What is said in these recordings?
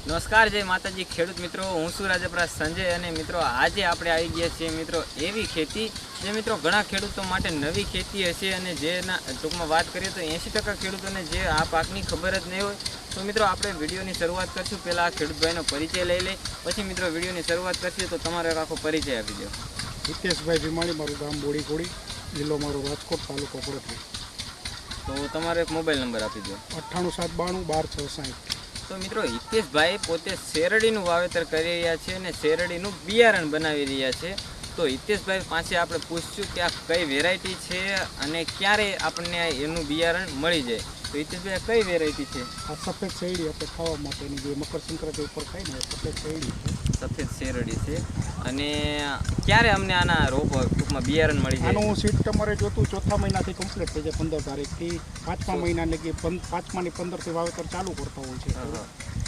નમસ્કાર જય માતાજી. ખેડૂત મિત્રો હું છું રાજપરા સંજય અને મિત્રો આજે આપણે આવી ગયા છીએ મિત્રો એવી ખેતી જે મિત્રો ઘણા ખેડૂતો માટે નવી ખેતી હશે અને જેના ટૂંકમાં વાત કરીએ તો એંસી ટકા ખેડૂતોને જે આ પાકની ખબર જ નહીં હોય તો મિત્રો આપણે વિડીયોની શરૂઆત કરશું. પહેલાં આ ખેડૂતભાઈનો પરિચય લઈ લઈ પછી મિત્રો વિડીયોની શરૂઆત કરીએ તો તમારો આખો પરિચય આપી દો. હિતેશભાઈ ભીમાણી મારું ગામ બોડી કોડી જિલ્લો મારો રાજકોટ તાલુકો પડોતરી તો તમારો એક મોબાઈલ નંબર આપી દો. અઠ્ઠાણું સાત બાણું બાર છ સાઠ તો મિત્રો હિતેશભાઈ પોતે શેરડીનું વાવેતર કરી રહ્યા છે અને શેરડીનું બિયારણ બનાવી રહ્યા છે. તો હિતેશભાઈ પાસે આપણે પૂછશું કે આ કઈ વેરાયટી છે અને ક્યારે આપણને એનું બિયારણ મળી જાય. તો હિતેશભાઈ કઈ વેરાયટી છે? આ સફેદ શેરડી આપણે ખાવા માટેની જે મકર સંક્રાંતિ ઉપર ખાઈ ને સફેદ શેરડી છે. સફેદ શેરડી છે. અને ક્યારે અમને આના રોપ ટૂંકમાં બિયારણ મળી જાય? આનું સીટ તમારે જોતું ચોથા મહિનાથી કમ્પ્લીટ થઈ જાય પંદર તારીખથી. પાંચમા મહિના લગી પાંચમાની પંદરથી વાવેતર ચાલુ કરતા હોય છે.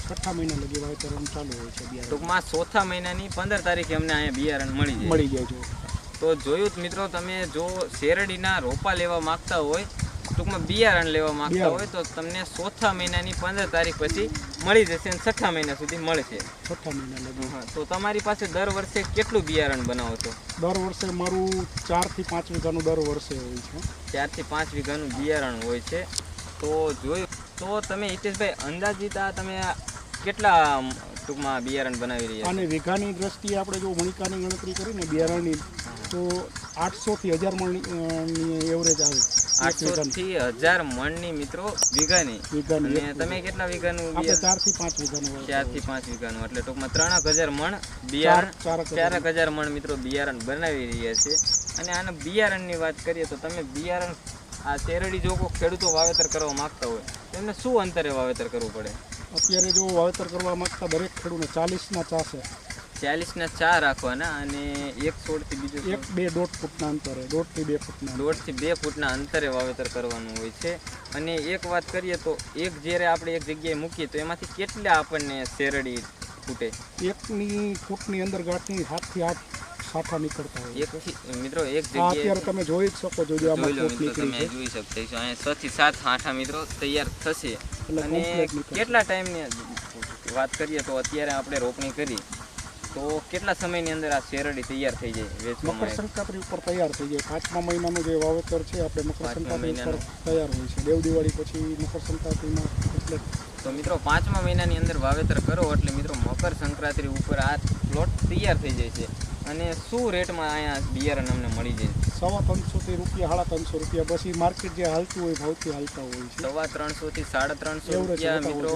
છઠ્ઠા મહિના લગી વાવેતર ચાલુ હોય છે બિયારણ. ટૂંકમાં ચોથા મહિનાની પંદર તારીખે અમને અહીંયા બિયારણ મળી જાય. મળી જાય છે તો જોયું જ મિત્રો તમે જો શેરડીના રોપા લેવા માગતા હોય ટૂંકમાં બિયારણ લેવા માંગતા હોય તો તમને ચોથા મહિનાની પંદર તારીખ પછી મળી જશે અને છઠ્ઠા મહિના સુધી મળશે. છઠ્ઠા મહિના લગી. હા, તો તમારી પાસે દર વર્ષે કેટલું બિયારણ બનાવો છો? દર વર્ષે મારું ચારથી પાંચ વીઘાનું દર વર્ષે હોય છે. ચારથી પાંચ વીઘાનું બિયારણ હોય છે. તો જોયું તો તમે હિતેશભાઈ અંદાજિત આ તમે કેટલા ટૂંકમાં બિયારણ બનાવી રહ્યા અને વીઘાની દ્રષ્ટિએ આપણે જો મણિકાની ગણતરી કરીને બિયારણની તો આઠસોથી હજાર મણની એવરેજ આવે. આઠસો થી હજાર મણની મિત્રો વીઘાની. વીઘાની અને તમે કેટલા વીઘાનું આપણે બિયારણ? ચારથી પાંચ વીઘાનું ચારથી પાંચ વીઘાનું એટલે ટૂંકમાં ત્રણક હજાર મણ બિયારણ ચારક હજાર. મણ મિત્રો બિયારણ બનાવી રહ્યા છે. અને આના બિયારણની વાત કરીએ તો તમે બિયારણ આ શેરડી જો ખેડૂતો વાવેતર કરવા માંગતા હોય તો એમને શું અંતરે વાવેતર કરવું પડે? અત્યારે જો વાવેતર કરવા માંગતા દરેક ખેડૂતને ચાલીસના ચાસે. ચાલીસના ચાર રાખવાના અને એક છોડથી બીજું એક બે દોઢ ફૂટના અંતરે દોઢથી બે ફૂટના. દોઢથી બે ફૂટના અંતરે વાવેતર કરવાનું હોય છે. અને એક વાત કરીએ તો એક જ્યારે આપણે એક જગ્યાએ મૂકીએ તો એમાંથી કેટલા આપણને શેરડી ફૂટે? એકની ફૂટની અંદર ગાંઠની સાતથી આઠ સાઠા નીકળતા હોય એક મિત્રો એક જગ્યાએ અત્યારે તમે જોઈ જ શકો છો જે આમાં ફૂટ નીકળી છે. જોઈ શકતા છો અહીંયા છ થી સાત આઠા મિત્રો તૈયાર થશે. અને કેટલા ટાઈમની વાત કરીએ તો અત્યારે આપણે રોપણી કરી. તો કેટલા સમયની અંદર આ શેરડી તૈયાર થઈ જાય વેચવા મકર સંક્રાંતિ ઉપર તૈયાર થઈ જાય. પાંચમા મહિનાનું જે વાવેતર છે આપણે મકર સંક્રાંતિ ઉપર તૈયાર હોય છે. દેવ દિવાળી પછી મકર સંક્રાંતિમાં એટલે તો મિત્રો પાંચમા મહિનાની અંદર વાવેતર કરો એટલે મિત્રો મકર સંક્રાંતિ ઉપર આ પ્લોટ તૈયાર થઈ જાય છે. અને શું રેટમાં અહીંયા બિયારણ અમને મળી જાય? સવા ત્રણસોથી રૂપિયા સાડા ત્રણસો રૂપિયા. પછી માર્કેટ જે હાલતું હોય ભાવથી હાલતા હોય છે. સવા ત્રણસો થી સાડા ત્રણસો રૂપિયા મિત્રો.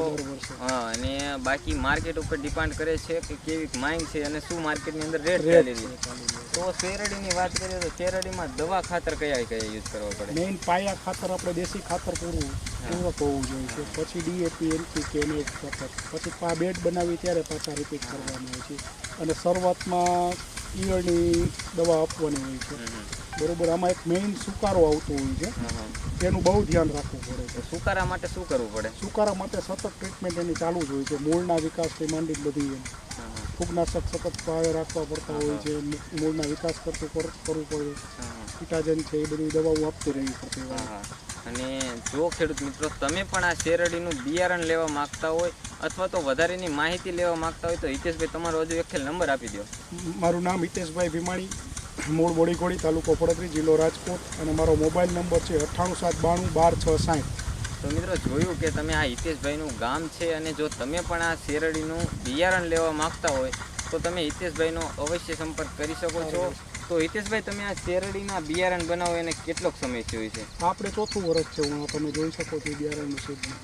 હા અને બાકી માર્કેટ ઉપર ડિપેન્ડ કરે છે કે કેવી માંગ છે અને શું માર્કેટની અંદર રેટ ચાલી રહી તો શેરડીની વાત કરીએ તો શેરડીમાં દવા ખાતર કયા કયા યુઝ કરવા પડે? મેઇન પાયા ખાતર આપણે દેશી ખાતર પૂરું પૂરક હોવું જોઈએ છે. પછી ડીએપી એનપી કે એને ખાતર. પછી પા બેડ બનાવી ત્યારે પાછા રિપીટ કરવાનું હોય છે. અને શરૂઆતમાં ઈયળની દવા આપવાની હોય છે. બરોબર આમાં એક મેઇન સુકારો આવતો હોય છે. તેનું બહુ ધ્યાન રાખવું પડે છે સુકારા માટે શું કરવું પડે સુકારા માટે સતત ટ્રીટમેન્ટ એની ચાલુ જ હોય છે મૂળના વિકાસથી માંડી બધી એમ. ફૂગનાશક સતત પાવે રાખવા પડતા હોય છે મૂળના વિકાસ કરતું કરવું પડે. કીટાજન છે એ બધી દવાઓ આપતી રહેવી પડતી હોય. અને જો ખેડૂત મિત્રો તમે પણ આ શેરડીનું બિયારણ લેવા માંગતા હોય અથવા તો વધારેની માહિતી લેવા માંગતા હોય તો હિતેશભાઈ તમારો હજુ એક નંબર આપી દો મારું નામ હિતેશભાઈ ભીમાણી મૂળ બોડીકોડી તાલુકો પડદરી જિલ્લો રાજકોટ અને મારો મોબાઈલ નંબર છે અઠ્ઠાણું સાત બાણું બાર છ સાઠ. તો મિત્રો જોયું કે તમે આ હિતેશભાઈનું ગામ છે અને જો તમે પણ આ શેરડીનું બિયારણ લેવા માગતા હોય તો તમે હિતેશભાઈનો અવશ્ય સંપર્ક કરી શકો છો. તો હિતેશભાઈ તમે આ શેરડીના બિયારણ બનાવો એને કેટલોક સમય થયો છે? આપણે ચોથું વર્ષ છે હું તમે જોઈ શકો છો બિયારણનું સીઝન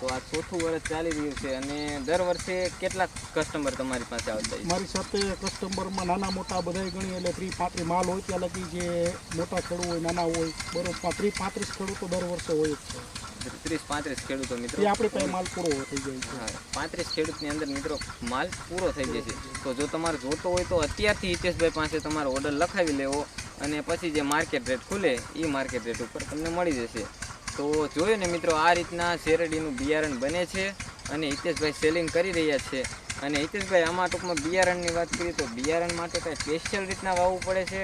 તો આ ચોથું વર્ષ ચાલી રહ્યું છે અને દર વર્ષે કેટલા કસ્ટમર તમારી પાસે આવતા હોય મારી સાથે કસ્ટમરમાં નાના મોટા બધાય ગણી એટલે ત્રીસ પાંત્રીસ માલ હોય ત્યાં લગી જે મોટા ખેડૂત હોય નાના હોય બરોબર ત્રીસ પાંત્રીસ ખેડૂતો દર વર્ષે હોય જ છે છે. ત્રીસ પાંત્રીસ ખેડૂતો મિત્રો. આપણી પાસે માલ પૂરો થઈ જાય છે. હા પાંત્રીસ ખેડૂતની અંદર મિત્રો માલ પૂરો થઈ જશે તો જો તમારે જોતો હોય તો અત્યારથી હિતેશભાઈ પાસે તમારો ઓર્ડર લખાવી લેવો અને પછી જે માર્કેટ રેટ ખુલે એ માર્કેટ રેટ ઉપર તમને મળી જશે. તો જોયું ને મિત્રો આ રીતના શેરડીનું બિયારણ બને છે અને હિતેશભાઈ સેલિંગ કરી રહ્યા છે. અને હિતેશભાઈ આમાં ટૂંકમાં બિયારણની વાત કરીએ તો બિયારણ માટે કઈ સ્પેશિયલ રીતના વાવવું પડે છે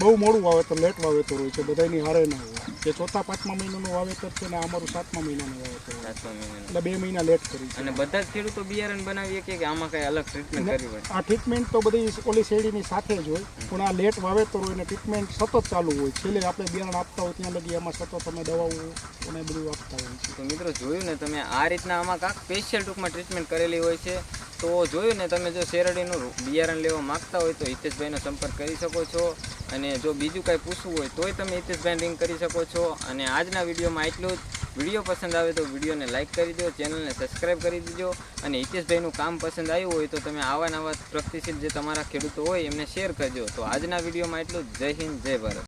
બહુ મોડું વાવેતર લેટ વાવેતર હોય છે બધાની હારે ના હોય. જે ચોથા પાંચમા મહિનાનું વાવેતર છે ને અમારું સાતમા મહિનાનું વાવેતર એટલે બે મહિના લેટ કરી અને બધા જ ખેડૂતો બિયારણ બનાવીએ કે કે આમાં કઈ અલગ ટ્રીટમેન્ટ કરવી હોય? આ ટ્રીટમેન્ટ તો બધી ઓલી શેરડીની સાથે જ હોય પણ આ લેટ વાવેતર હોય ને ટ્રીટમેન્ટ સતત ચાલુ હોય. છેલ્લે આપણે બિયારણ આપતા હોય ત્યાં લગી એમાં સતત અમે દવાઓ અને બધું આપતા હોય છે તો મિત્રો જોયું ને તમે આ રીતના આમાં કાંક સ્પેશિયલ ટૂંકમાં ટ્રીટમેન્ટ કરેલી હોય છે. તો જોયું ને તમે જો શેરડીનું બિયારણ લેવા માંગતા હોય તો હિતેશભાઈનો સંપર્ક કરી શકો છો. અને જો બીજું કાંઈ પૂછવું હોય તોય તમે હિતેશભાઈને રિંગ કરી શકો છો. અને આજના વિડીયોમાં એટલું જ. વીડિયો પસંદ આવે તો વિડીયોને લાઇક કરી દો, ચેનલને સબસ્ક્રાઈબ કરી દીજો. અને હિતેશભાઈનું કામ પસંદ આવ્યું હોય તો તમે આવા નવા પ્રગતિશીલ જે તમારા ખેડૂતો હોય એમને શેર કરજો. તો આજના વિડીયોમાં એટલું જ. જય હિન્દ, જય ભારત.